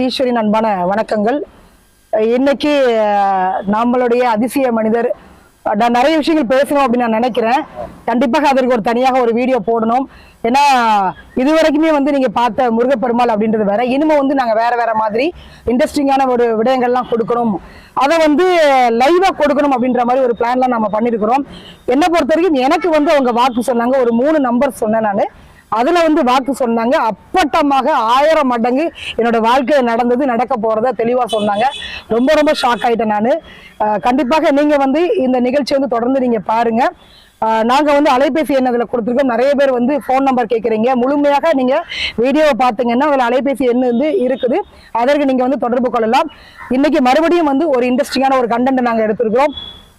ஈஸ்வரின் அன்பான வணக்கங்கள். இன்னைக்கு நம்மளுடைய அதிசய மனிதர் நான் நிறைய விஷயங்கள் பேசணும் அப்படின்னு நான் நினைக்கிறேன். கண்டிப்பாக அதற்கு ஒரு தனியாக ஒரு வீடியோ போடணும். ஏன்னா இது வரைக்குமே வந்து நீங்க பார்த்த முருகப்பெருமாள் அப்படின்றது வேற. இனிமே வந்து நாங்கள் வேற வேற மாதிரி இன்ட்ரெஸ்டிங்கான ஒரு விடயங்கள்லாம் கொடுக்கணும். அதை வந்து லைவா கொடுக்கணும் அப்படின்ற மாதிரி ஒரு பிளான்லாம் நம்ம பண்ணியிருக்கிறோம் என்னை பொறுத்த வரைக்கும் எனக்கு வந்து அவங்க வாக்கு சொன்னாங்க. ஒரு மூணு நம்பர் சொன்னேன் நான். அதுல வந்து வாக்கு சொன்னாங்க. அப்பட்டமாக ஆயிரம் மடங்கு என்னோட வாழ்க்கையில் நடந்தது நடக்க போறத தெளிவா சொன்னாங்க. ரொம்ப ரொம்ப ஷாக் ஆயிட்டேன் நான். கண்டிப்பாக நீங்க வந்து இந்த நிகழ்ச்சி வந்து தொடர்ந்து நீங்க பாருங்க. நாங்கள் நாங்க வந்து அலைபேசி எண் அதில் கொடுத்துருக்கோம். நிறைய பேர் வந்து ஃபோன் நம்பர் கேட்குறீங்க முழுமையாக நீங்க வீடியோவை பார்த்தீங்கன்னா அதில் அலைபேசி எண் வந்து இருக்குது. அதற்கு நீங்க வந்து தொடர்பு கொள்ளலாம். இன்னைக்கு மறுபடியும் வந்து ஒரு இன்ட்ரெஸ்டிங்கான ஒரு கண்டென்ட் நாங்கள் எடுத்திருக்கிறோம்.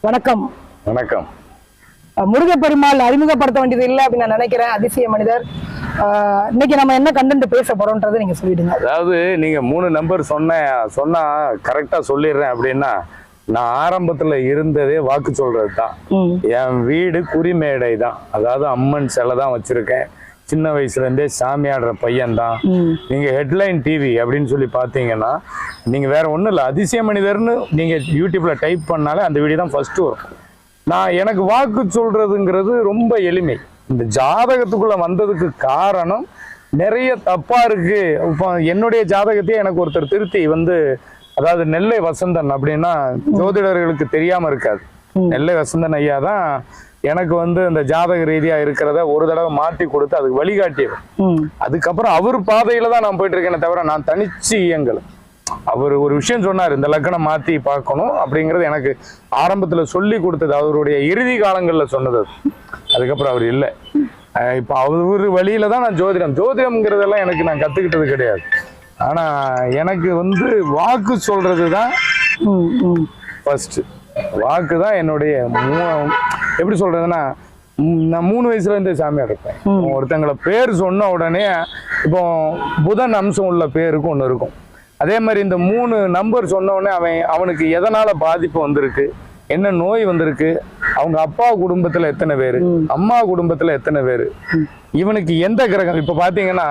வணக்கம். வணக்கம். முருகப்பெருமாள் அறிமுகப்படுத்த வேண்டியது இல்லை அப்படின்னு நான் நினைக்கிறேன். அதிசய மனிதர். இன்னைக்கு நம்ம என்ன கண்டென்ட் பேச போறோம்ன்றதை நீங்க சொல்லிடுங்க. அதாவது நீங்க மூணு நம்பர் சொன்ன சொன்னா கரெக்டா சொல்லிடுறேன் அப்படின்னா நான் ஆரம்பத்துல இருந்ததே வாக்கு சொல்றது தான் என் வீடு குறிமேடை தான். அதாவது அம்மன் சிலை தான் வச்சிருக்கேன். சின்ன வயசுல இருந்தே சாமி ஆடுற பையன் தான் நீங்க ஹெட்லைன் டிவி அப்படின்னு சொல்லி பாத்தீங்கன்னா நீங்க வேற ஒண்ணும் இல்லை. அதிசய மனிதர்னு நீங்க யூடியூப்ல டைப் பண்ணாலே அந்த வீடியோ தான் ஃபர்ஸ்ட் வரும். நான் எனக்கு வாக்கு சொல்றதுங்கிறது ரொம்ப எளிமை. இந்த ஜாதகத்துக்குள்ள வந்ததுக்கு காரணம் நிறைய தப்பா இருக்கு. இப்போ என்னுடைய ஜாதகத்தையே எனக்கு ஒருத்தர் திருத்தி வந்து அதாவது நெல்லை வசந்தன் அப்படின்னா ஜோதிடர்களுக்கு தெரியாம இருக்காது. நெல்லை வசந்தன் ஐயா தான் எனக்கு வந்து இந்த ஜாதக ரீதியா இருக்கிறத ஒரு தடவை மாற்றி கொடுத்து அதுக்கு வழிகாட்டியவர். அதுக்கப்புறம் அவர் பாதையில தான் நான் போயிட்டு இருக்கேனே தவிர நான் தனிச்சு இயங்கல. அவர் ஒரு விஷயம் சொன்னார் இந்த லக்கணம் மாத்தி பார்க்கணும் அப்படிங்கிறது எனக்கு ஆரம்பத்துல சொல்லி கொடுத்தது அவருடைய இறுதி காலங்கள்ல சொன்னது அது. அதுக்கப்புறம் அவர் இல்லை. இப்ப அவர் வழியில தான் நான் ஜோதிடம். ஜோதிடம்ங்கிறதெல்லாம் எனக்கு நான் கத்துக்கிட்டது கிடையாது. ஆனா எனக்கு வந்து வாக்கு சொல்றது தான் ஃபர்ஸ்ட் வாக்கு தான் என்னுடைய மூ- எப்படி சொல்றதுன்னா நான் மூணு வயசுல இருந்தே சாமியார் இருப்பேன். ஒருத்தங்களை பேர் சொன்ன உடனே இப்போ புதன் அம்சம் உள்ள பேருக்கு ஒன்று இருக்கும். அதே மாதிரி இந்த மூணு நம்பர் சொன்ன உடனே அவன் அவனுக்கு எதனால பாதிப்பு வந்திருக்கு? என்ன நோய் வந்திருக்கு? அவங்க அப்பா குடும்பத்துல எத்தனை பேரு? அம்மா குடும்பத்துல எத்தனை பேரு? இவனுக்கு எந்த கிரகம்? இப்ப பாத்தீங்கன்னா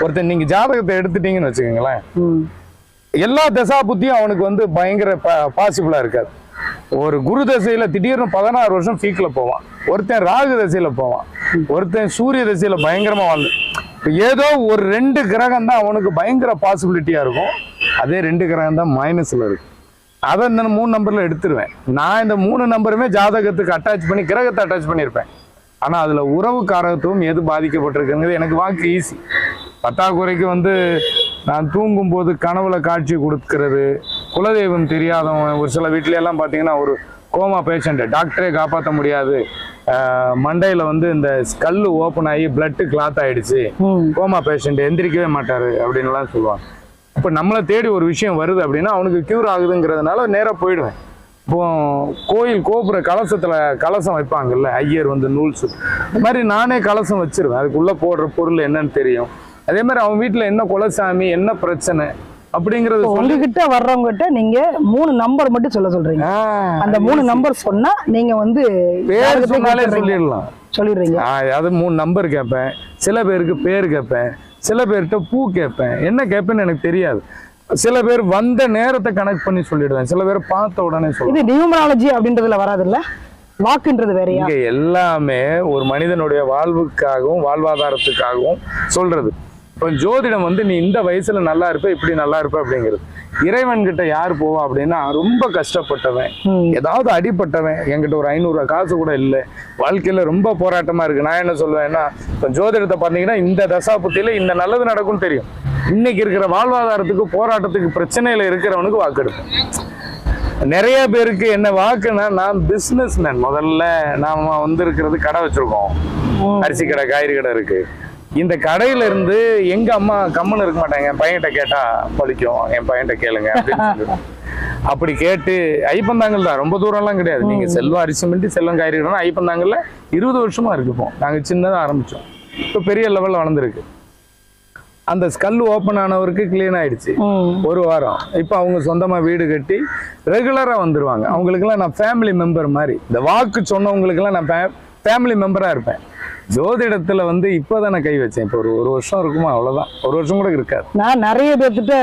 ஒருத்தன் நீங்க ஜாதகத்தை எடுத்துட்டீங்கன்னு வச்சுக்கோங்களேன். எல்லா தசா புத்தியும் அவனுக்கு வந்து பயங்கர பாசிபிளா இருக்காது. ஒரு குரு தசையில திடீர்னு பதினாறு வருஷம் பீக்ல போவான். ஒருத்தன் ராகு தசையில போவான். ஒருத்தன் சூரிய தசையில பயங்கரமா வாழ்ந்து. ஏதோ ஒரு ரெண்டு கிரகம் தான் அவனுக்கு பயங்கர பாசிபிலிட்டியா இருக்கும். அதே ரெண்டு கிரகம் தான் மைனஸ்ல இருக்கு. அதை இந்த மூணு நம்பர்ல எடுத்துருவேன். நான் இந்த மூணு நம்பருமே ஜாதகத்துக்கு அட்டாச் பண்ணி கிரகத்தை அட்டாச் பண்ணியிருப்பேன். ஆனா அதுல உறவு காரகத்துவம் எது பாதிக்கப்பட்டிருக்குங்கிறது எனக்கு வாக்கு ஈஸி பற்றாக்குறைக்கு வந்து நான் தூங்கும் போது கனவுல காட்சி கொடுக்கிறது. குலதெய்வம் தெரியாதவன் ஒரு சில வீட்ல எல்லாம் பார்த்தீங்கன்னா ஒரு கோமா பேஷண்ட் டாக்டரே காப்பாற்ற முடியாது. மண்டையில வந்து இந்த கல்லு ஓப்பன் ஆகி பிளட் கிளாத் ஆயிடுச்சு. கோமா பேஷண்ட் எந்திரிக்கவே மாட்டாரு அப்படின்னுலாம் சொல்லுவாங்க. இப்போ நம்மளை தேடி ஒரு விஷயம் வருது அப்படின்னா அவனுக்கு கியூர் ஆகுதுங்கிறதுனால நேராக போயிடுவேன். இப்போ கோயில் கோபுர கலசத்துல கலசம் வைப்பாங்கல்ல ஐயர் வந்து நூல் சுத்து இந்த மாதிரி நானே கலசம் வச்சிருவேன். அதுக்குள்ள போடுற பொருள் என்னன்னு தெரியும். அதே மாதிரி அவன் வீட்டுல என்ன குலசாமி என்ன பிரச்சனை அப்படிங்கறது உங்ககிட்ட வர்றவங்க கிட்ட நீங்க மூணு நம்பர் மட்டும் சொல்ல சொல்றீங்க. அந்த மூணு நம்பர் சொன்னா நீங்க வந்து பேர் சொன்னாலே. சொல்லிடலாம். சொல்லிடுறீங்க. அது மூணு நம்பர் கேட்பேன். சில பேருக்கு பேர் கேட்பேன். சில பேர்கிட்ட பூ கேட்பேன். என்ன கேட்பேன்னு எனக்கு தெரியாது. சில பேர் வந்த நேரத்தை கனெக்ட் பண்ணி சொல்லிடுவேன். சில பேர் பார்த்த உடனே சொல்லுவேன். இது நியூமராலஜி அப்படின்றதுல வராதுல்ல? வாக்குன்றது வேறயா? இங்க எல்லாமே ஒரு மனிதனுடைய வாழ்வுக்காகவும் வாழ்வாதாரத்துக்காகவும் சொல்றது. ஜோதிடம் வந்து நீ இந்த வயசுல நல்லா இருப்ப இப்படி நல்லா இருப்ப அப்படிங்கிறது. இறைவன் கிட்ட யார் போவா அப்படின்னா ரொம்ப கஷ்டப்பட்டவன். ஏதாவது அடிப்பட்டவன் என்கிட்ட ஒரு ஐநூறுரூவா காசு கூட இல்லை. வாழ்க்கையில ரொம்ப போராட்டமா இருக்கு. நான் என்ன சொல்லுவேன்னா இப்போ ஜோதிடத்தை பார்த்தீங்கன்னா இந்த தசாபுத்தியில இந்த நல்லது நடக்கும்னு தெரியும். இன்னைக்கு இருக்கிற வாழ்வாதாரத்துக்கு போராட்டத்துக்கு பிரச்சனையில இருக்கிறவனுக்கு வாக்கெடுப்பேன் நிறைய பேருக்கு என்ன வாக்குன்னா நான் பிசினஸ் மேன் முதல்ல நாம வந்து இருக்கிறது கடை வச்சிருக்கோம். அரிசி கடை காய்கறி கடை இருக்கு. இந்த கடையில இருந்து எங்க அம்மா கம்முன்னு இருக்க மாட்டாங்க. என் பையன்கிட்ட கேட்டா பழிக்கும். என் பையன்கிட்ட கேளுங்க. அப்படி கேட்டு ஐப்பந்தாங்கல் தான். ரொம்ப தூரம்லாம் கிடையாது. நீங்க செல்வம் அரிசி மிண்டி செல்வம் காய்கறி கடைனா ஐப்பந்தாங்கல்ல இருபது வருஷமா இருக்கு இப்போ. நாங்க சின்னதா ஆரம்பிச்சோம். இப்போ பெரிய லெவல்ல வளர்ந்துருக்கு. அந்த ஸ்கல் ஓப்பன் ஆனவருக்கு க்ளீன் ஆயிடுச்சு. ஒரு வாரம். இப்போ அவங்க சொந்தமா வீடு கட்டி ரெகுலரா வந்துருவாங்க. அவங்களுக்கெல்லாம் நான் ஃபேமிலி மெம்பர் மாதிரி. இந்த வாக்கு சொன்னவங்களுக்கெல்லாம் நான் ஃபேமிலி மெம்பரா இருப்பேன். ஜோதிடத்துல வந்து இப்போதான் நான் கை வச்சேன். இப்போ ஒரு ஒரு வருஷம் இருக்குமா அவ்வளவுதான். ஒரு வருஷம் கூட இருக்காது. நான் நிறைய பேர்த்திட்ட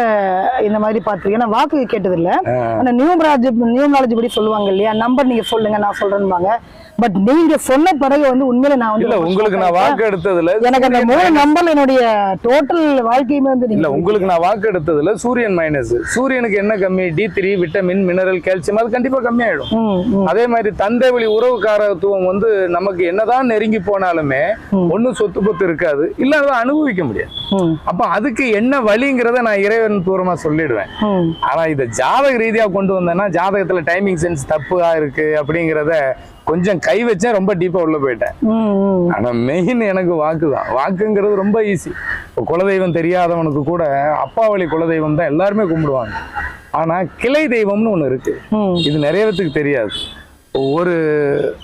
இந்த மாதிரி பார்த்திருக்கேன். நான் வாக்கு கேட்டது இல்ல ஆனா நியூமராஜ் நியூமராலஜி படி சொல்லுவாங்க இல்லையா? நம்பர் நீங்க சொல்லுங்க நான் சொல்றேன்பாங்க. பட் நீங்க சொன்ன பிறகு வந்து உண்மையில நான் வந்து உங்களுக்கு நான் வாக்கு எடுத்ததுல. எனக்கு அந்த மூணு நம்பர்ல என்னுடைய டோட்டல் வாழ்க்கையுமே வந்து இல்ல உங்களுக்கு நான் வாக்கு எடுத்ததுல சூரியன் மைனஸ் சூரியனுக்கு என்ன கம்மி? D three vitamin mineral calcium அது கண்டிப்பா கம்மியாயிடும். அதே மாதிரி தந்தை வழி உறவுக்காரத்துவம் வந்து நமக்கு என்னதான் நெருங்கி போனாலுமே ம். ஒண்ணும் சொத்து பத்து இருக்காது. இல்ல அதை அனுபவிக்க முடியாது. அப்ப அதுக்கு என்ன வழிங்கிறத நான் இறைவன் தூரமா சொல்லிடுவேன். ஆனா இத ஜாதக ரீதியா கொண்டு வந்தேன்னா ஜாதகத்துல டைமிங் சென்ஸ் தப்பா இருக்கு அப்படிங்கிறத கொஞ்சம் கை வச்சேன் ரொம்ப டீப்பா உள்ள போயிட்டேன். ஆனா மெயின் எனக்கு வாக்கு தான். வாக்குங்கிறது ரொம்ப ஈஸி இப்போ குலதெய்வம் தெரியாதவனுக்கு கூட அப்பா வழி குலதெய்வம் தான் எல்லாருமே கும்பிடுவாங்க. ஆனா கிளை தெய்வம்னு ஒண்ணு இருக்கு. இது நிறைய பேத்துக்கு தெரியாது. ஒரு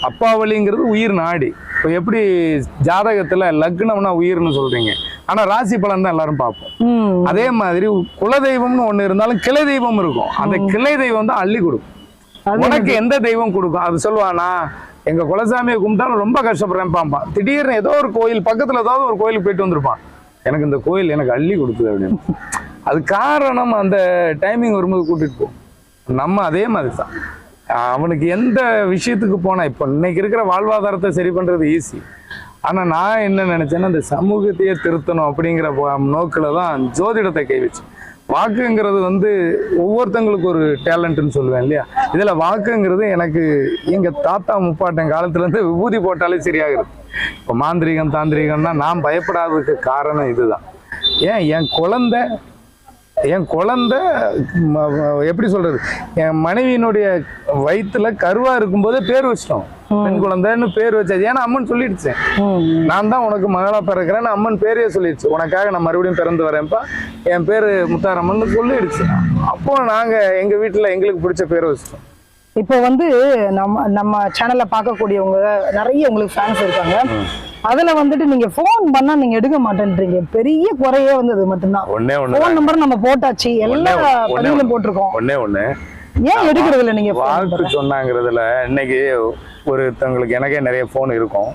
அப்பாவளிங்கிறது உயிர் நாடி. இப்போ எப்படி ஜாதகத்துல லக்னம்னா உயிர்னு சொல்றீங்க. ஆனா ராசி பலன் தான் எல்லாரும் பார்ப்போம். அதே மாதிரி குலதெய்வம்னு ஒண்ணு இருந்தாலும் கிளை தெய்வம் இருக்கும். அந்த கிளை தெய்வம் தான் அள்ளி கொடுக்கும். உனக்கு எந்த தெய்வம் கொடுக்கும்? அது சொல்லுவானா எங்க குலசாமியை கும்பிட்டாலும் ரொம்ப கஷ்டப்படுறேன் பாம்பான் திடீர்னு ஏதோ ஒரு கோயில் பக்கத்துல ஏதாவது ஒரு கோயிலுக்கு போயிட்டு வந்திருப்பான். எனக்கு இந்த கோயில் எனக்கு அள்ளி கொடுக்குது அப்படின்னு. அது காரணம் அந்த டைமிங் வரும்போது கூட்டிட்டு போ. நம்ம அதே மாதிரி தான் அவனுக்கு எந்த விஷயத்துக்கு போனா இப்போ இன்னைக்கு இருக்கிற வாழ்வாதாரத்தை சரி பண்றது ஈஸி ஆனா நான் என்ன நினைச்சேன்னா இந்த சமூகத்தையே திருத்தணும் அப்படிங்கிற நோக்கில தான் ஜோதிடத்தை கை வச்சு வாக்குங்கிறது வந்து ஒவ்வொருத்தங்களுக்கு ஒரு டேலண்ட்னு சொல்லுவேன் இல்லையா? இதில் வாக்குங்கிறது எனக்கு எங்கள் தாத்தா முப்பாட்டன் காலத்துலேருந்து விபூதி போட்டாலே சரியாகிறது இப்போ மாந்திரீகம் தாந்திரிகம்னா நான் பயப்படாததுக்கு காரணம் இதுதான். ஏன்? என் குழந்தை என் குழந்தை எப்படி சொல்றது? என் மனைவியினுடைய வயித்துல கருவா இருக்கும்போதே பேர் வச்சிட்டோம். பெண் குழந்தைன்னு பேர் வச்சாச்சு. ஏன்னா அம்மன் சொல்லிடுச்சு. நான் தான் உனக்கு மகளா பிறக்கிறேன்னு அம்மன் பேரே சொல்லிடுச்சு. உனக்காக நான் மறுபடியும் பிறந்து வரேன்ப்பா. என் பேரு முத்தாரம்மன் சொல்லிடுச்சு. அப்போ நாங்க எங்க வீட்டுல எங்களுக்கு பிடிச்ச பேரை வச்சிட்டோம். இப்போ வந்து நம்ம நம்ம சேனல்ல பார்க்கக்கூடியவங்க நிறைய உங்களுக்கு ஃபேன்ஸ் இருக்காங்க. அதுல வந்துட்டு நீங்க ஃபோன் பண்ணா நீங்க எடுக்க மாட்டேன்றீங்க. பெரிய குறையே வந்து அது மட்டும்தான். ஒன்னே ஒண்ணு ஃபோன் நம்பர் நம்ம போட்டாச்சு. எல்லா. பதிவிலும் போட்டிருக்கோம். ஒன்னே ஒண்ணு. ஏன் எடுக்கிறது இல்ல நீங்க? வாழ்த்து சொன்னாங்கிறதுல இன்னைக்கு ஒருத்தவங்களுக்கு எனக்கே நிறைய ஃபோன் இருக்கும்.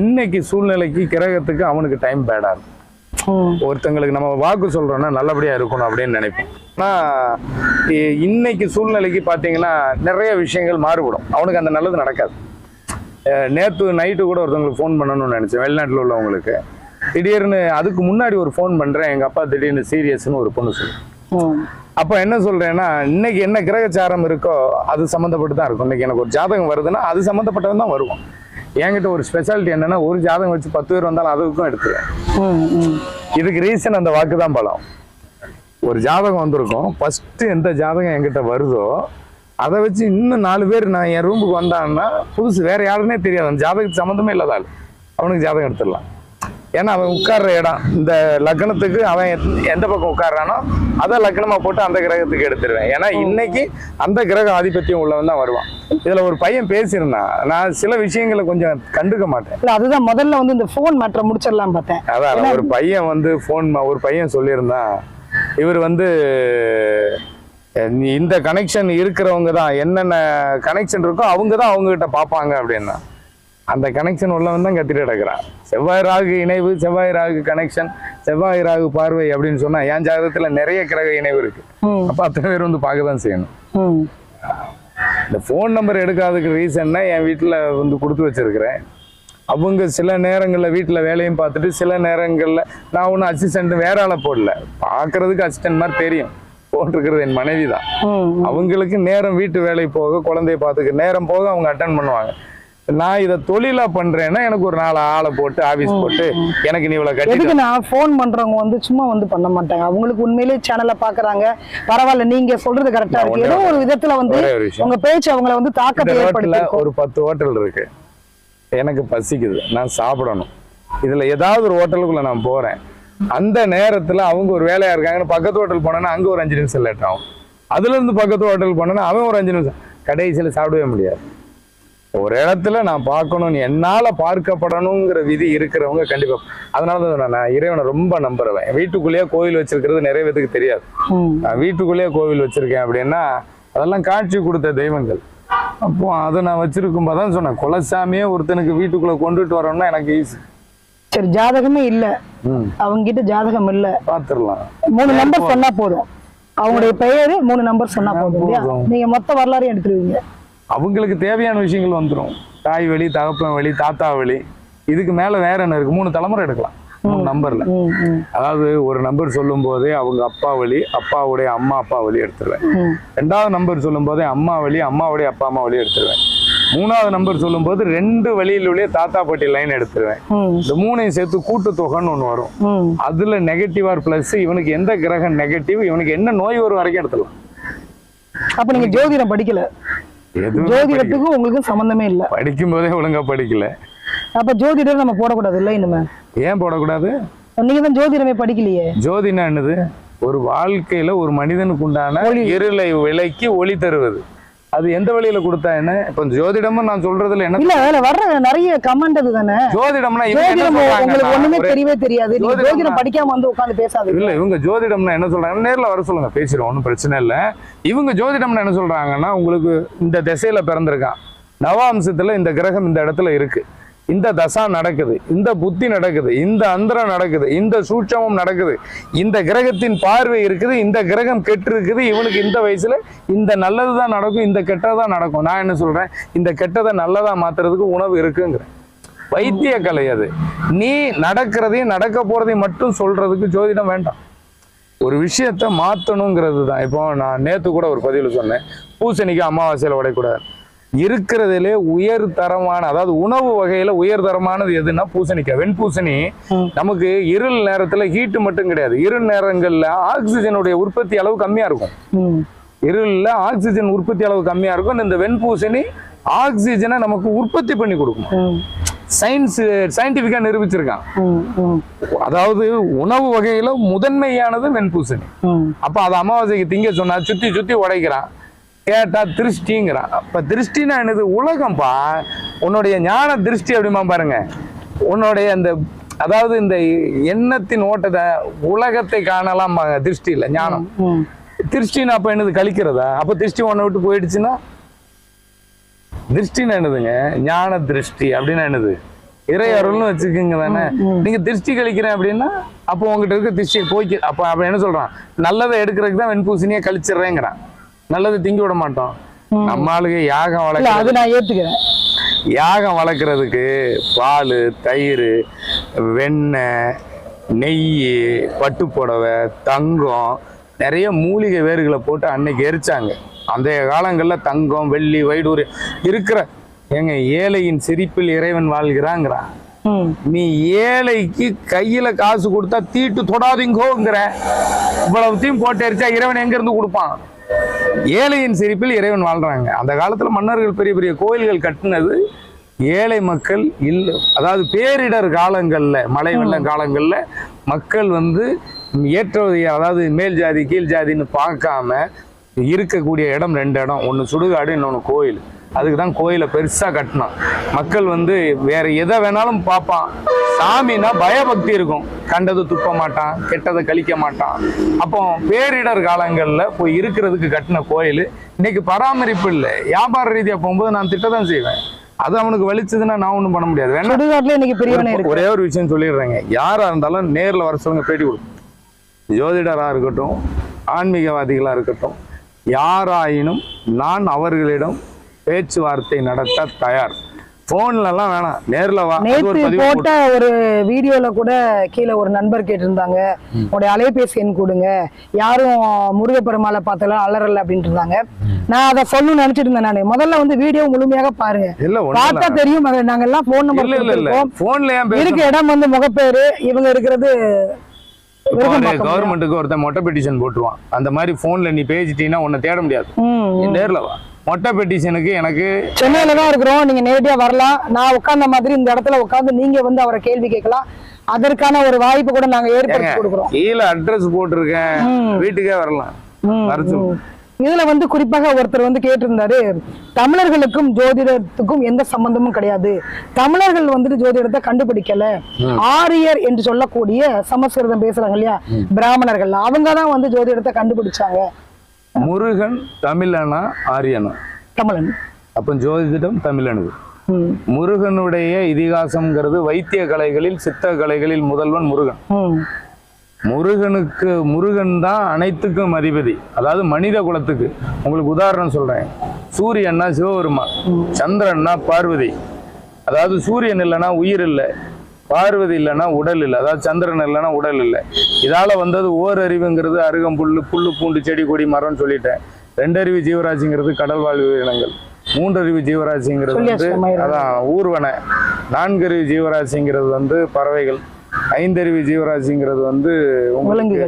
இன்னைக்கு சூழ்நிலைக்கு கிரகத்துக்கு அவனுக்கு டைம் பேடா இருக்கும். ஒருத்தங்களுக்கு நம்ம வாக்கு சொல்றோம்னா நல்லபடியா இருக்கணும் அப்படின்னு நினைப்போம். ஆனா இன்னைக்கு சூழ்நிலைக்கு பாத்தீங்கன்னா நிறைய விஷயங்கள் மாறுபடும். அவனுக்கு அந்த நல்லது நடக்காது. நேத்து நைட்டு கூட ஒருத்தவங்களுக்கு ஃபோன் பண்ணணும்னு நினைச்சேன் வெளிநாட்டுல உள்ளவங்களுக்கு. திடீர்னு அதுக்கு முன்னாடி ஒரு ஃபோன் பண்றேன் எங்க அப்பா திடீர்னு சீரியஸ்னு ஒரு பொண்ணு சொல்லு. ம், அப்ப என்ன சொல்றேன்னா இன்னைக்கு என்ன கிரகச்சாரம் இருக்கோ அது சம்மந்தப்பட்டு தான் இருக்கும். இன்னைக்கு எனக்கு ஒரு ஜாதகம் வருதுன்னா அது சம்மந்தப்பட்டது தான் வருவோம் என்கிட்ட ஒரு ஸ்பெஷாலிட்டி என்னன்னா ஒரு ஜாதகம் வச்சு பத்து பேர் வந்தாலும் அதுக்கும் எடுத்துருவேன். இதுக்கு ரீசன் அந்த வாக்கு தான் பலம். ஒரு ஜாதகம் வந்திருக்கும். ஃபர்ஸ்ட் எந்த ஜாதகம் என்கிட்ட வருதோ அதை வச்சு இன்னும் நாலு பேர் நான் என் ரூமுக்கு வந்தான்னா புதுசு வேற யாருன்னே தெரியாது. அந்த ஜாதகத்துக்கு சம்மந்தமே இல்லாத ஆள். அவனுக்கு ஜாதகம் எடுத்துடலாம். ஏன்னா அவன் உட்கார்ற இடம் இந்த லக்னத்துக்கு அவன் எந்த பக்கம் உட்கார்றானோ அதை லக்னமா போட்டு அந்த கிரகத்துக்கு எடுத்துருவேன். ஏன்னா இன்னைக்கு அந்த கிரக ஆதிபத்தியம் உள்ளவன் தான் வருவான். இதுல ஒரு பையன் பேசியிருந்தான். நான் சில விஷயங்களை கொஞ்சம் கண்டுக்க மாட்டேன். இல்ல அதுதான் முதல்ல வந்து இந்த ஃபோன் மேட்ரை முடிச்சிடலாம் பார்த்தேன். அதான் ஒரு பையன் வந்து ஃபோன் ஒரு பையன் சொல்லியிருந்தான். இவர் வந்து இந்த கனெக்ஷன் இருக்கிறவங்க தான் என்னென்ன கனெக்ஷன் இருக்கோ அவங்க தான் அவங்க கிட்ட பார்ப்பாங்க அப்படின்னா அந்த கனெக்ஷன் உள்ளவன் தான் கத்திட்டு கிடக்குறான். செவ்வாய் ராகு இணைவு செவ்வாய் ராகு கனெக்ஷன் செவ்வாய் ராகு பார்வை அப்படின்னு சொன்னா என் ஜாதகத்துல நிறைய கிரக இணைவு இருக்கு. அப்ப அத்தனை பேர் வந்து பார்க்க தான் செய்யணும். இந்த ஃபோன் நம்பர் எடுக்காததுக்கு ரீசன்னா என் வீட்டில் வந்து கொடுத்து வச்சிருக்கிறேன். அவங்க சில நேரங்களில் வீட்டில் வேலையும் பார்த்துட்டு சில நேரங்களில் நான் ஒன்றும் அசிஸ்டன்ட் வேற ஆளை போடல. பார்க்கறதுக்கு அசிஸ்டன்ட் மாதிரி தெரியும். போட்டிருக்கிறது என் மனைவி தான் அவங்களுக்கு நேரம் வீட்டு வேலை போக குழந்தைய பார்த்துக்க நேரம் போக அவங்க அட்டன் பண்ணுவாங்க. நான் இதை தொழிலா பண்றேன்னா எனக்கு ஒரு நாலு ஆளை போட்டு ஆபீஸ் போட்டு எனக்கு நீ இவ்வளவு கட்டி நான் ஃபோன் பண்றவங்க வந்து சும்மா வந்து பண்ண மாட்டாங்க. அவங்களுக்கு உண்மையிலேயே சேனலை பாக்குறாங்க பரவாயில்ல நீங்க சொல்றது கரெக்டா இருக்கு. ஏதோ ஒரு விதத்துல வந்து உங்க பேச்சு அவங்கள வந்து தாக்கத்தை ரோட்ல ஏற்படுத்தி ஒரு பத்து ஹோட்டல் இருக்கு. எனக்கு பசிக்குது. நான் சாப்பிடணும். இதுல ஏதாவது ஒரு ஹோட்டலுக்குள்ள நான் போறேன். அந்த நேரத்துல அவங்க ஒரு வேலையா இருக்காங்கன்னு பக்கத்து ஹோட்டல் போனேன்னா அங்க ஒரு அஞ்சு நிமிஷம் லேட் ஆகும். அதுல இருந்து பக்கத்து ஹோட்டல் போனேன்னா அவன் ஒரு அஞ்சு நிமிஷம். கடைசியில சாப்பிடவே முடியாது. ஒரு இடத்துல நான் பார்க்கணும் என்னால பார்க்கப்படணுங்கிற விதி இருக்கிறவங்க கண்டிப்பா. அதனால தான் நான் இறைவனை ரொம்ப நம்புறவன். வீட்டுக்குள்ளேயே கோயில் வச்சிருக்கிறது நிறைய பேத்துக்கு தெரியாது. நான் வீட்டுக்குள்ளேயே கோவில் வச்சிருக்கேன் அப்படின்னா அதெல்லாம் காட்சி கொடுத்த தெய்வங்கள். அப்போ அதை நான் வச்சிருக்கும் தான் சொன்னேன் குலசாமியே ஒருத்தனுக்கு வீட்டுக்குள்ள கொண்டுட்டு வரோம்னா எனக்கு ஈஸி சரி ஜாதகமே இல்ல. அவங்க கிட்ட ஜாதகம் இல்ல. பார்த்துடலாம் மூணு நம்பர் சொன்னா போதும். அவங்களுடைய பெயரு மூணு நம்பர் சொன்னா போதும் இல்லையா. நீங்க மொத்த வரலாறையும் எடுத்துருவீங்க. அவங்களுக்கு தேவையான விஷயங்கள் வந்துடும் தாய் வழி தகப்பன் வழி தாத்தா வழி. இதுக்கு மேல வேற என்ன இருக்கு? மூணு தலைமுறை எடுக்கலாம். மூணு நம்பர்ல அதாவது ஒரு நம்பர் சொல்லும் போதே அவங்க அப்பா வழி அப்பாவுடைய அம்மா அப்பா வழி எடுத்துருவேன். ரெண்டாவது நம்பர் சொல்லும் போதே அம்மா வழி அம்மாவுடைய அப்பா அம்மா வழி எடுத்துருவேன். மூணாவது நம்பர் சொல்லும் போது ரெண்டு வழியிலுடைய தாத்தா பாட்டி லைன் எடுத்துருவேன். இந்த மூணையும் சேர்த்து கூட்டு தொகைன்னு ஒன்று வரும். அதுல நெகட்டிவ் ஆர் பிளஸ் இவனுக்கு எந்த கிரகம் நெகட்டிவ் இவனுக்கு என்ன நோய் வரும் வரைக்கும் எடுத்துடலாம் அப்ப நீங்க ஜோதிடம் படிக்கல. ஜோதிடத்துக்கும் உங்களுக்கும் சம்பந்தமே இல்ல. படிக்கும் போதே ஒழுங்கா படிக்கல. அப்ப ஜோதிடர் நம்ம போடக்கூடாது இல்ல இனிமே? ஏன் போடக்கூடாது? நீங்க தான் ஜோதிடமே படிக்கலையே. ஜோதினா என்னது? ஒரு வாழ்க்கையில ஒரு மனிதனுக்கு உண்டான இருளை விலைக்கு ஒளி தருவது. அது எந்த வழியில கொடுத்தா என்ன? இப்ப ஜோதிடமும் நான் சொல்றதுல என்ன இல்ல அதுல வர்ற நிறைய கமெண்ட் அதுதானே ஜோதிடம்னா இவங்க என்ன ஜோதிடம் உங்களுக்கு ஒண்ணுமே தெரியவே தெரியாது. ஜோதிடம்னா- ஜோதிடம் படிக்காம வந்து உட்கார்ந்து பேசாதீங்க. இல்ல இவங்க ஜோதிடம்னா என்ன சொல்றாங்க? நேர்ல வர சொல்லுங்க பேசிடுவோம் ஒன்றும் பிரச்சனை இல்ல. இவங்க ஜோதிடம்னா என்ன சொல்றாங்கன்னா உங்களுக்கு இந்த திசையில பிறந்திருக்கான். நவாம்சத்துல இந்த கிரகம் இந்த இடத்துல இருக்கு. இந்த தசா நடக்குது இந்த புத்தி நடக்குது இந்த அந்தரம் நடக்குது இந்த சூட்சமம் நடக்குது. இந்த கிரகத்தின் பார்வை இருக்குது இந்த கிரகம் கெட்டு இருக்குது இவனுக்கு இந்த வயசுல இந்த நல்லது தான் நடக்கும் இந்த கெட்டதான் நடக்கும். நான் என்ன சொல்றேன்? இந்த கெட்டதை நல்லதா மாத்துறதுக்கு உணவு இருக்குங்கிற. வைத்திய கலை அது. நீ நடக்கிறதையும் நடக்க போறதையும் மட்டும் சொல்றதுக்கு ஜோதிடம் வேண்டாம். ஒரு விஷயத்த மாத்தணுங்கிறது தான் இப்போ நான் நேத்து கூட ஒரு பதிவில் சொன்னேன். பூசணிக்கு அமாவாசையில் உடையக்கூடாது இருக்கிறதுலே உயர் தரமான அதாவது உணவு வகையில உயர் தரமானது எதுன்னா பூசணிக்காய். வெண்பூசணி. நமக்கு இருள் நேரத்துல ஹீட்டு மட்டும் கிடையாது. இருள் நேரங்கள்ல ஆக்சிஜனுடைய உற்பத்தி அளவு கம்மியா இருக்கும். இருள்ல ஆக்சிஜன் உற்பத்தி அளவு கம்மியா இருக்கும். இந்த வெண்பூசணி ஆக்சிஜனை நமக்கு உற்பத்தி பண்ணி கொடுக்கும். சயின்ஸ் சயின்டிபிக்கா நிரூபிச்சிருக்கான். அதாவது உணவு வகையில முதன்மையானது வெண்பூசணி. அப்ப அதை அமாவாசைக்கு திங்க சொன்னா சுத்தி சுத்தி உடைக்கிறான். கேட்டா திருஷ்டிங்கிறான் அப்ப திருஷ்டினா என்னது? உலகம்பா. உன்னுடைய ஞான திருஷ்டி அப்படிமா பாருங்க. உன்னுடைய அந்த அதாவது இந்த எண்ணத்தின் ஓட்டத்தை உலகத்தை காணலாம் திருஷ்டி இல்ல ஞானம். திருஷ்டின்னு அப்ப என்னது? கழிக்கிறதா? அப்ப திருஷ்டி உன்னை விட்டு போயிடுச்சுன்னா? திருஷ்டின்னு என்னதுங்க? ஞான திருஷ்டி அப்படின்னு என்னது? இறை அருள்னு வச்சுக்கோங்க தானே. நீங்க திருஷ்டி கழிக்கிறேன் அப்படின்னா அப்போ உங்ககிட்ட இருக்க திருஷ்டியை போய்க்கு அப்ப அப்ப என்ன சொல்றான்? நல்லதை எடுக்கிறதுக்கு தான் வெண்பூசணியை கழிச்சிடுறேங்கிறான். நல்லதை திங்கி விட மாட்டோம். நம்ம ஆளுங்க யாகம் வளர்க்க அது நான் ஏத்துக்கிறேன். யாகம் வளர்க்குறதுக்கு பால் தயிர் வெண்ணெய் நெய் பட்டுப்புடவை தங்கம் நிறைய மூலிகை வேர்களை போட்டு அன்னைக்கு எரிச்சாங்க. அந்த காலங்களில் தங்கம் வெள்ளி வைடூர் இருக்கிற ஏங்க ஏழையின் சிரிப்பில் இறைவன் வாழ்கிறாங்கிறான் நீ ஏழைக்கு கையில காசு கொடுத்தா தீட்டு தொடாதீங்கோங்கிற. இவ்வளவுத்தையும் போட்டு எரிச்சா இறைவன் எங்க இருந்து கொடுப்பான்? ஏழையின் சிரிப்பில் இறைவன் வாழ்றாங்க. அந்த காலத்துல மன்னர்கள் பெரிய பெரிய கோயில்கள் கட்டினது ஏழை மக்கள் இல்லை அதாவது பேரிடர் காலங்கள்ல மழை வெள்ள காலங்கள்ல மக்கள் வந்து ஏற்றது அதாவது மேல் ஜாதி கீழ் ஜாதின்னு பார்க்காம இருக்கக்கூடிய இடம் ரெண்டு இடம். ஒன்று சுடுகாடு இன்னொன்று கோயில். அதுக்கு தான் கோயிலை பெருசாக கட்டினான் மக்கள் வந்து வேற எதை வேணாலும் பார்ப்பான். சாமினா பயபக்தி இருக்கும். கண்டது துப்ப மாட்டான் கெட்டதை கழிக்க மாட்டான். அப்போ பேரிடர் காலங்களில் போய் இருக்கிறதுக்கு கட்டின கோயில் இன்னைக்கு பராமரிப்பு இல்லை. வியாபார ரீதியாக போகும்போது நான் திட்டதான் செய்வேன். அது அவனுக்கு வலிச்சதுன்னா நான் ஒன்றும் பண்ண முடியாது. வேணா இன்னைக்கு பெரியவனே ஒரு- ஒரே விஷயம் சொல்லிடுறேங்க. யாரா இருந்தாலும் நேர்ல வர சொல்லுங்க பேட்டி கொடுக்கும் ஜோதிடரா இருக்கட்டும் ஆன்மீகவாதிகளா இருக்கட்டும் யாராயினும் நான் அவர்களிடம் பேச்சுவார்த்தை நடத்த தயார். போன்ல எல்லாம் வேணாம். நேர்ல வா. பதிவு போட்ட ஒரு வீடியோல கூட கீழே ஒரு நண்பர் கேட்டிருந்தாங்க. உங்களுடைய அலைபேசி எண் கொடுங்க. யாரும் முருகப்பெருமாளை பார்த்தலாம் அலறல அப்படின்ட்டு இருந்தாங்க நான் அதை சொல்லணும்னு நினைச்சிட்டு இருந்தேன் நானு. முதல்ல வந்து வீடியோ முழுமையாக பாருங்க. பார்த்தா தெரியும். நாங்க எல்லாம் போன் நம்பர் இல்ல இல்ல இல்ல. கொடுத்திருக்கோம். போன்ல இருக்க இடம் வந்து முகப்பேரு இவங்க இருக்கிறது. கவர்மெண்ட்டுக்கு ஒருத்தன் மொட்டை பெட்டிஷன் போட்டுருவான். அந்த மாதிரி போன்ல நீ பேசிட்டீங்கன்னா உன்னை தேட முடியாது. நேர்ல வா. மொட்டை பெட்டிஷனுக்கு எனக்கு சென்னையில தான் இருக்கிறோம். நீங்க நேரடியா வரலாம். நான் உட்கார்ந்த மாதிரி இந்த இடத்துல உட்கார்ந்து நீங்க வந்து அவரை கேள்வி கேட்கலாம். அதற்கான ஒரு வாய்ப்பு கூட நாங்க ஏற்படுத்தி கொடுக்குறோம். கீழே அட்ரஸ் போட்டிருக்கேன். வீட்டுக்கே வரலாம். இதுல வந்து குறிப்பாக ஒருத்தர் வந்து கேட்டிருந்தாரு தமிழர்களுக்கும் ஜோதிடத்துக்கும் எந்த சம்பந்தமும் கிடையாது. தமிழர்கள் வந்துட்டு ஜோதிடத்தை கண்டுபிடிக்கல. ஆரியர் என்று சொல்லக்கூடிய சமஸ்கிருதம் பேசுறாங்க இல்லையா? பிராமணர்கள். அவங்க தான் வந்து ஜோதிடத்தை கண்டுபிடிச்சாங்க. முருகன் தமிழனா ஆரியனா? தமிழன். அப்போ ஜோதிடம் தமிழனுக்கு முருகனுடைய இதிகாசம்ங்கிறது வைத்திய கலைகளில் சித்த கலைகளில் முதல்வன் முருகன். முருகனுக்கு முருகன் தான் அனைத்துக்கும் அதிபதி. அதாவது மனித குலத்துக்கு. உங்களுக்கு உதாரணம் சொல்றேன். சூரியன்னா சிவபெருமான் சந்திரன்னா பார்வதி. அதாவது சூரியன் இல்லைன்னா உயிர் இல்லை. பார்வதி இல்லைன்னா உடல் இல்லை. அதாவது சந்திரன் இல்லைன்னா உடல் இல்லை. இதால வந்தது ஓர் அறிவுங்கிறது அருகம்புல்லு புல்லு பூண்டு செடி கொடி மரம்னு சொல்லிட்டேன். ரெண்டறிவு ஜீவராசிங்கிறது கடல் வாழ் உயிரினங்கள் மூன்றறிவு ஜீவராசிங்கிறது வந்து. அதான் ஊர்வன. நான்கறிவு ஜீவராசிங்கிறது வந்து பறவைகள். ஐந்தறிவு ஜீவராசிங்கிறது வந்து உங்களுக்கு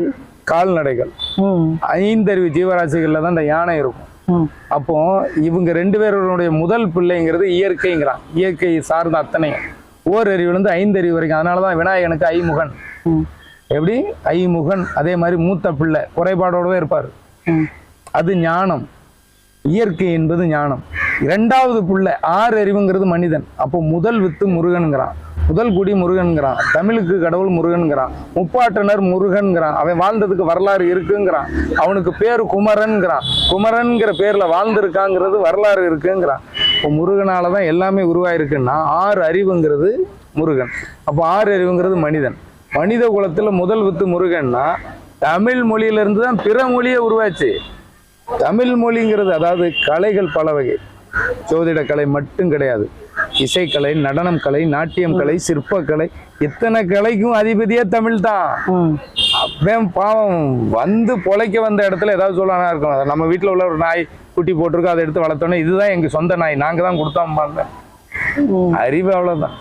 கால்நடைகள். ஐந்தறிவு ஜீவராசிகள்ல தான் இந்த யானை இருக்கும். அப்போ இவங்க ரெண்டு பேருடைய முதல் பிள்ளைங்கிறது இயற்கைங்கிறான். இயற்கை சார்ந்த அத்தனையும். ஓரறிவுலேருந்து ஐந்தறிவு வரைக்கும். அதனால தான் விநாயகனுக்கு ஐமுகன். எப்படி? ஐமுகன் அதே மாதிரி மூத்த பிள்ளை குறைபாடோட தான் இருப்பார் அது ஞானம். இயற்கை என்பது ஞானம். இரண்டாவது புள்ள ஆறு அறிவுங்கிறது மனிதன். அப்போ முதல் வித்து முருகனுங்கிறான். முதல் குடி முருகன்கிறான். தமிழுக்கு கடவுள் முருகன்கிறான். முப்பாட்டனர் முருகன்கிறான். அவன் வாழ்ந்ததுக்கு வரலாறு இருக்குங்கிறான். அவனுக்கு பேர் குமரன்கிறான். குமரன்கிற பேரில் வாழ்ந்திருக்காங்கிறது வரலாறு இருக்குங்கிறான். இப்போ முருகனால தான் எல்லாமே உருவாயிருக்குன்னா ஆறு அறிவுங்கிறது முருகன். அப்போ ஆறு அறிவுங்கிறது மனிதன். மனித குலத்தில் முதல் வித்து முருகன்னா தமிழ் மொழியிலிருந்து தான் பிற மொழியை உருவாச்சு. தமிழ் மொழிங்கிறது அதாவது கலைகள் பல வகை. ஜோதிட கலை மட்டும் கிடையாது. இசைக்கலை நடனம் கலை நாட்டியம் கலை சிற்பக்கலை இத்தனை கலைக்கும் அதிபதியே தமிழ் தான் அவன் பாவம் வந்து பொழைக்க வந்த இடத்துல ஏதாவது சொல்லானா இருக்கும் நம்ம வீட்டில் உள்ள ஒரு நாய் குட்டி போட்டிருக்கோம் அதை எடுத்து வளர்த்தோன்னே இதுதான் எங்க சொந்த நாய். நாங்க தான் கொடுத்தோம்பாங்க ம். அறிவு அவ்வளவுதான்.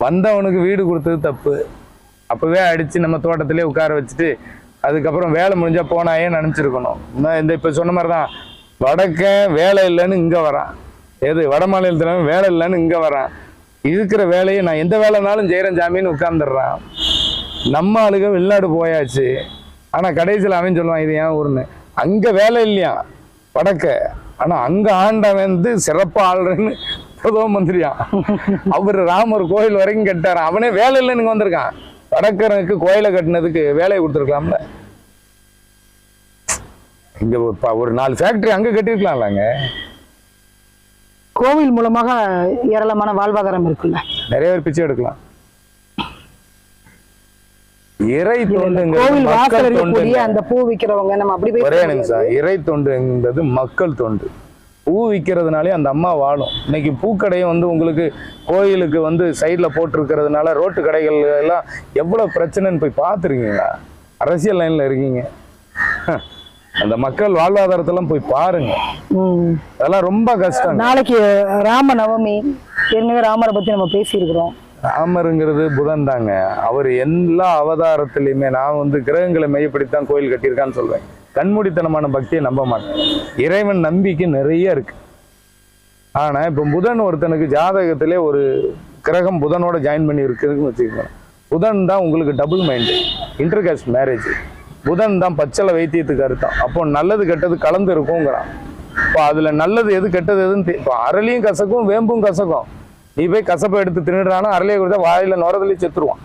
வந்தவனுக்கு வீடு கொடுத்தது தப்பு. அப்பவே அடிச்சு நம்ம தோட்டத்திலே உட்கார வச்சுட்டு அதுக்கப்புறம் வேலை முடிஞ்சா போனாயே நினைச்சிருக்கணும். இந்த இப்ப சொன்ன மாதிரி தான் வடக்க வேலை இல்லைன்னு இங்க வரான். எது வட மாநிலத்துல வேலை இல்லைன்னு இங்க வரான் இருக்கிற வேலையை நான் எந்த வேலைனாலும் செய்யறேன் ஜாமின்னு உட்கார்ந்துடுறான். நம்ம ஆளுக வெளிநாடு போயாச்சு. ஆனா கடைசியில் அவன் சொல்லுவான் இது ஏன் ஊர்னு அங்க வேலை இல்லையா? வடக்க. ஆனா அங்க ஆண்டவன் வந்து சிறப்பா ஆள்றேன்னு பிரதம மந்திரியா அவர் ராமர் கோயில் வரைக்கும் கட்டார். அவனே வேலை இல்லைன்னு இங்க வந்திருக்கான். வடக்கரனுக்கு கோயிலை கட்டினதுக்கு வேலையை கொடுத்துருக்கலாம்ல. இங்க ஒரு நாலு ஃபேக்ட்ரி அங்க கட்டியிருக்கலாம்லங்க. கோவில் மூலமாக ஏராளமான வாழ்வாதாரம் இருக்குல்ல? நிறைய பேர் பிச்சை எடுக்கலாம். இறை தொண்டுங்கிறது கோவில் வாசல் இருக்கக்கூடிய தொண்டுங்க. அந்த பூ விற்கிறவங்க நம்ம அப்படி போய் ஒரே நிமிஷம் இறை தொண்டுங்கிறது மக்கள் தொண்டு. பூ விற்கிறதுனாலே அந்த அம்மா வாழும். இன்னைக்கு பூக்கடையும் வந்து உங்களுக்கு கோயிலுக்கு வந்து சைடில் போட்டிருக்கிறதுனால ரோட்டு கடைகள் எல்லாம் எவ்வளோ பிரச்சனைன்னு போய் பார்த்துருக்கீங்களா? அரசியல் லைனில் இருக்கீங்க. அந்த மக்கள் வாழ்வாதாரத்தெல்லாம் போய் பாருங்க. அதெல்லாம் ரொம்ப கஷ்டம் நாளைக்கு ராம நவமி ஏற்கனவே ராமரை பத்தி நம்ம பேசியிருக்கிறோம். ராமருங்கிறது புதன் தாங்க. அவர் எல்லா அவதாரத்திலையுமே நான் வந்து கிரகங்களை மையப்படுத்தி கோயில் கட்டியிருக்கான்னு சொல்றேன் கண்மூடித்தனமான பக்தியை நம்ப மாட்டேன். இறைவன் நம்பிக்கை நிறைய இருக்கு. ஆனா இப்ப புதன் ஒருத்தனுக்கு ஜாதகத்திலே ஒரு கிரகம் புதனோட ஜாயின் பண்ணி இருக்குதுன்னு வச்சுக்கோங்க. புதன் தான் உங்களுக்கு டபுள் மைண்டு இன்டர்காஸ்ட் மேரேஜ் புதன் தான் பச்சளை வைத்தியத்துக்கு அர்த்தம் அப்போ நல்லது கெட்டது கலந்து இருக்குங்கிறான். இப்போ அதுல நல்லது எது கெட்டது எதுன்னு இப்போ அரளியும் கசக்கும் வேம்பும் கசக்கும். நீ போய் கசப்பை எடுத்து தின்னுடுறானா அரளியை கொடுத்தா வாயில நுரதுலயே செத்துருவான்.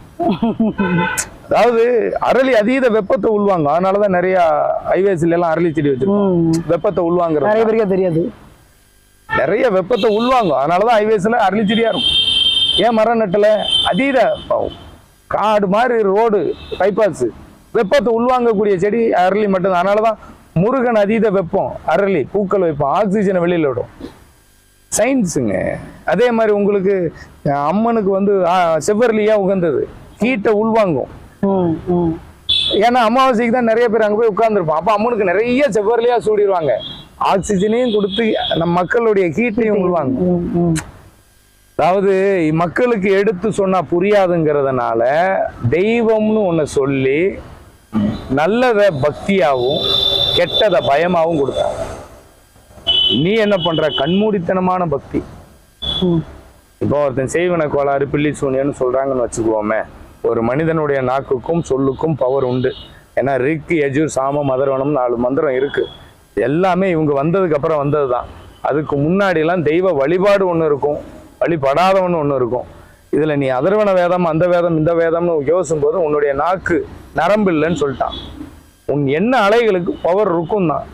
அதாவது அரளி அதீத வெப்பத்தை உள்வாங்க அதனாலதான் நிறைய ஹைவேஸ்ல எல்லாம் அரளி செடி வச்சிருக்கோம். வெப்பத்தை உள்வாங்குறது. நிறைய பேருக்கு தெரியாது. நிறைய வெப்பத்தை உள்வாங்கும். அதனாலதான் ஹைவேஸ்ல அரளி செடியா இருக்கும். ஏன் மரம் நட்டல? அதீத காடு மாதிரி ரோடு பைபாஸ் வெப்பத்தை உள்வாங்கக்கூடிய செடி அரளி மட்டும் அதனாலதான் முருகன் அதீத வெப்பம் அரளி பூக்கள் வைப்போம் ஆக்சிஜனை வெளியில விடும். சயின்ஸுங்க அதே மாதிரி உங்களுக்கு அம்மனுக்கு வந்து செவ்வரளியா உகந்தது. ஹீட்டை உள்வாங்கும். ஏன்னா அமாவாசைக்கு தான் நிறைய பேர் அங்க போய் உட்கார்ந்துருப்போம். அப்ப அம்மனுக்கு நிறைய செவ்வரலியா சூடிடுவாங்க ஆக்சிஜனையும் கொடுத்து நம்ம மக்களுடைய ஹீட்டையும் உள்வாங்க. அதாவது மக்களுக்கு எடுத்து சொன்னா புரியாதுங்கிறதுனால தெய்வம்னு ஒண்ணு சொல்லி நல்லத பக்தியாவும் கெட்டத பயமாவும் கொடுத்தாங்க நீ என்ன பண்ற? கண்மூடித்தனமான பக்தி. இப்போ ஒருத்தன் செய்வன கோளாறு பில்லி சூனியன்னு சொல்றாங்கன்னு வச்சுக்குவோமே ஒரு மனிதனுடைய நாக்குக்கும் சொல்லுக்கும் பவர் உண்டு. ஏன்னா ரிக் எஜுர் சாமம் மதர்வனம் நாலு மந்திரம் இருக்கு. எல்லாமே இவங்க வந்ததுக்கு அப்புறம் வந்ததுதான். அதுக்கு முன்னாடி எல்லாம் தெய்வ வழிபாடு ஒண்ணு இருக்கும். வழிபடாதவன்னு ஒண்ணு இருக்கும். இதுல நீ அதர்வன வேதம் அந்த வேதம் இந்த வேதம்னு யோசிக்கும் போது உன்னுடைய நாக்கு நரம்பு இல்லைன்னு சொல்லிட்டான். உன் என்ன அலைகளுக்கு பவர் இருக்கும் தான்.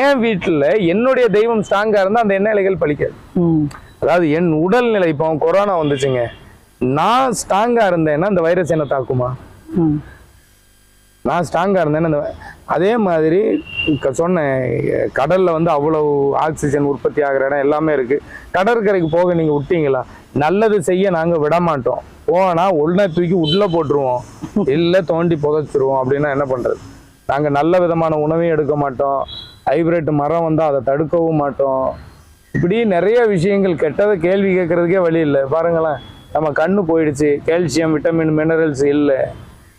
என் வீட்டுல என்னுடைய தெய்வம் ஸ்ட்ராங்கா இருந்தா அந்த எண்ணெய் இலைகள் பலிக்காது. ம். அதாவது என் உடல்நிலை இப்போ கொரோனா வந்துச்சுங்க. நான் ஸ்ட்ராங்கா இருந்தேன்னா இந்த வைரஸ் என்ன தாக்குமா? நான் ஸ்ட்ராங்கா இருந்தேன்னா இந்த அதே மாதிரி சொன்னேன். கடல்ல வந்து அவ்வளவு ஆக்சிஜன் உற்பத்தி ஆகிற இடம் எல்லாமே இருக்கு. கடற்கரைக்கு போக நீங்க விட்டீங்களா? நல்லது செய்ய நாங்கள் விட மாட்டோம் போனா உடனே தூக்கி உள்ளே போட்டுருவோம். இல்லை தோண்டி புதைச்சிருவோம் அப்படின்னா என்ன பண்ணுறது நாங்கள் நல்ல விதமான உணவையும் எடுக்க மாட்டோம். ஹைபிரிட் மரம் வந்தால் அதை தடுக்கவும் மாட்டோம். இப்படி நிறைய விஷயங்கள் கெட்டதை கேள்வி கேட்கறதுக்கே வழி இல்லை. பாருங்களேன் நம்ம கண்ணு போயிடுச்சு. கால்சியம் விட்டமின் மினரல்ஸ் இல்லை.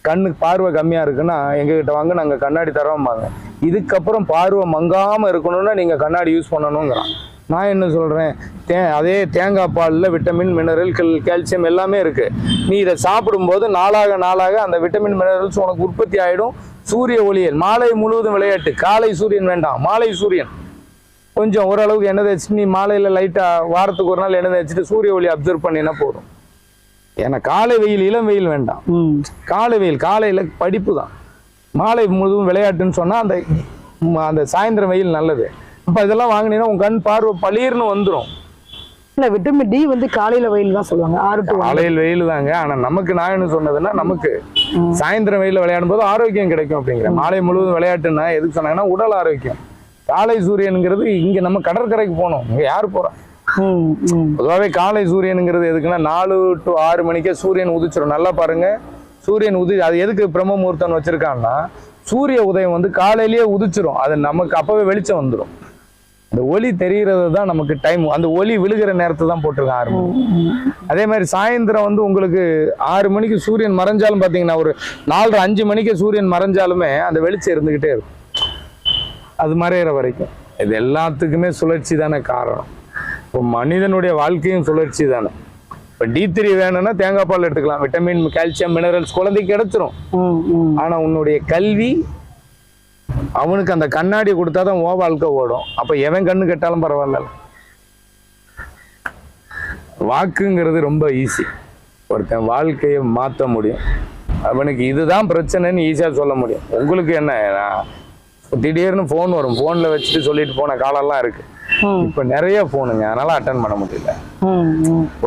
கண்ணுக்கு பார்வை கம்மியாக இருக்குன்னா எங்ககிட்ட வாங்க நாங்கள் கண்ணாடி தரோம்பாங்க. இதுக்கப்புறம் பார்வை மங்காமல் இருக்கணும்னா நீங்கள் கண்ணாடி யூஸ் பண்ணணுங்கிறான். நான் என்ன சொல்றேன்? தே அதே தேங்காய் பாலில் விட்டமின் மினரல் கால்சியம் எல்லாமே இருக்கு. நீ இதை சாப்பிடும்போது நாளாக நாளாக அந்த விட்டமின் மினரல்ஸ் உனக்கு உற்பத்தி ஆயிடும். சூரிய ஒளியல் மாலை முழுவதும் விளையாட்டு. காலை சூரியன் வேண்டாம் மாலை சூரியன். கொஞ்சம் ஓரளவுக்கு எண்ணெய் தேய்ச்சி நீ மாலையில் லைட்டாக வாரத்துக்கு ஒரு நாள் எண்ணெய் தேய்ச்சிட்டு சூரிய ஒளி அப்சர்வ் பண்ணினா போதும். ஏன்னா காலை வெயில் இளம் வெயில் வேண்டாம். காலை வெயில் காலையில் படிப்பு தான். மாலை முழுவதும் விளையாட்டுன்னு சொன்னால் அந்த அந்த சாயந்தரம் வெயில் நல்லது. இப்போ இதெல்லாம் வாங்கினீங்கன்னா உன் கண் பார்வை பளீர்னு வந்துடும் இல்ல விட்டமின் டி வந்து காலையில வெயில் தான் சொல்லுவாங்க. ஆறு டு காலையில் வெயில் தாங்க. ஆனால் நமக்கு நான் என்ன சொன்னதுன்னா நமக்கு சாயந்தரம் வெயிலில் விளையாடும் போது ஆரோக்கியம் கிடைக்கும் அப்படிங்கிற. மாலை முழுவதும் விளையாட்டுன்னா எதுக்கு சொன்னாங்கன்னா உடல் ஆரோக்கியம். காலை சூரியனுங்கிறது இங்கே நம்ம கடற்கரைக்கு போகணும். இங்கே யார் போகிறா ம் ம். பொதுவாகவே காலை சூரியனுங்கிறது எதுக்குன்னா நாலு டு ஆறு மணிக்கே சூரியன் உதிச்சிடும் நல்லா பாருங்க. சூரியன் உதி அது எதுக்கு பிரம்ம முகூர்த்தம் வச்சிருக்காங்கன்னா சூரிய உதயம் வந்து காலையிலேயே உதிச்சிரும். அது நமக்கு அப்பவே வெளிச்சம் வந்துடும் அந்த ஒளி தெரிகிறது தான் நமக்கு டைம் அந்த ஒளி விழுகிற நேரத்தை தான் போட்டிருக்கான் ஆறு மணி அதே மாதிரி சாயந்தரம் வந்து உங்களுக்கு ஆறு மணிக்கு சூரியன் மறைஞ்சாலும் பார்த்தீங்கன்னா ஒரு நாலரை அஞ்சு மணிக்கு சூரியன் மறைஞ்சாலுமே அந்த வெளிச்சம் இருந்துகிட்டே இருக்கும். அது மறையிற வரைக்கும். இது எல்லாத்துக்குமே சுழற்சி தானே காரணம். இப்போ மனிதனுடைய வாழ்க்கையும் சுழற்சி தானே. இப்போ டி த்ரீ வேணும்னா தேங்காய் பால் எடுத்துக்கலாம். விட்டமின் கால்சியம் மினரல்ஸ் குழந்தைக்கு கிடைச்சிரும் ஆனால் உன்னுடைய கல்வி அவனுக்கு அந்த கண்ணாடி கொடுத்தாதான் ஓ வாழ்க்கை ஓடும். அப்போ எவன் கண்ணு கெட்டாலும் பரவாயில்ல. வாக்குங்கிறது ரொம்ப ஈஸி ஒருத்தன் வாழ்க்கையை மாற்ற முடியும். அவனுக்கு இதுதான் பிரச்சனைன்னு ஈஸியாக சொல்ல முடியும். உங்களுக்கு என்ன திடீர்னு ஃபோன் வரும். ஃபோனில் வச்சுட்டு சொல்லிட்டு போன காலம்லாம் இருக்கு. இப்போ நிறைய ஃபோனுங்க அதனால அட்டன் பண்ண முடியல.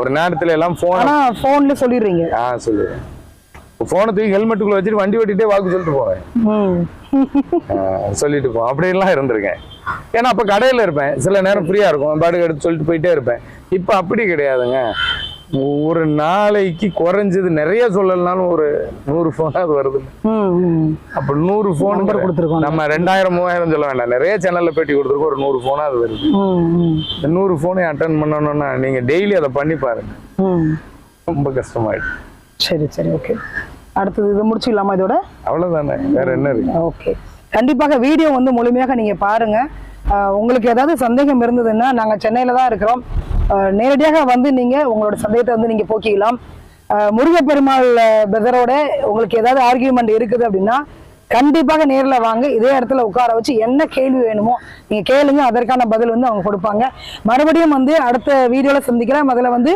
ஒரு நேரத்துல எல்லாம் ஆனா போன்ல சொல்லிடுறீங்க. ஆ சொல்லுவேன் ஃபோனை தூக்கி ஹெல்மெட்டுக்குள்ள வச்சுட்டு வண்டி ஓட்டிகிட்டே வாக்கு சொல்லிட்டு போவேன். சொல்லிட்டு போ. அப்படியெல்லாம் இருந்திருக்கேன். ஏன்னா அப்போ கடையில் இருப்பேன். சில நேரம் ஃப்ரீயாக இருக்கும். பாட்டுக்கு எடுத்து சொல்லிட்டு போயிட்டே இருப்பேன். இப்போ அப்படி கிடையாதுங்க. ஒரு நாளைக்கு குறைஞ்சது நிறைய சொல்லலைனாலும் ஒரு நூறு ஃபோனாவது வருது. அப்போ நூறு ஃபோன் கொடுத்திருக்கோம். நம்ம ரெண்டாயிரம் மூவாயிரம் சொல்ல வேண்டாம். நிறைய சேனல்ல பேட்டி கொடுத்துருக்கோம். ஒரு நூறு ஃபோனாவது வருது. நூறு ஃபோனையும் அட்டன் பண்ணணும்னா நீங்கள் டெய்லி அதை பண்ணி பாருங்க. ரொம்ப கஷ்டமாயிடும் சரி சரி ஓகே அடுத்தது இது முடிச்சுக்கலாமா இதோட? அவ்வளோதானே வேற என்ன இருக்கு? ஓகே. கண்டிப்பாக வீடியோ வந்து முழுமையாக நீங்க பாருங்க. ஆஹ் உங்களுக்கு ஏதாவது சந்தேகம் இருந்ததுன்னா நாங்க சென்னையில தான் இருக்கிறோம். நேரடியாக வந்து நீங்க உங்களோட சந்தேகத்தை வந்து நீங்க போக்கிக்கலாம். முருகப்பெருமாள் பிரதரோட உங்களுக்கு ஏதாவது ஆர்கியூமெண்ட் இருக்குது அப்படின்னா கண்டிப்பாக நேர்ல வாங்க. இதே இடத்துல உட்கார வச்சு என்ன கேள்வி வேணுமோ நீங்க கேளுங்க. அதற்கான பதில் வந்து அவங்க கொடுப்பாங்க. மறுபடியும் வந்து அடுத்த வீடியோல சந்திக்கிறேன். முதல்ல வந்து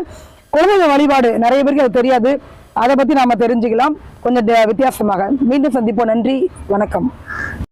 குழந்தைங்க வழிபாடு. நிறைய பேருக்கு அது தெரியாது. அதை பத்தி நாம தெரிஞ்சுக்கலாம். கொஞ்சம் வித்தியாசமாக. மீண்டும் சந்திப்போம். நன்றி. வணக்கம்.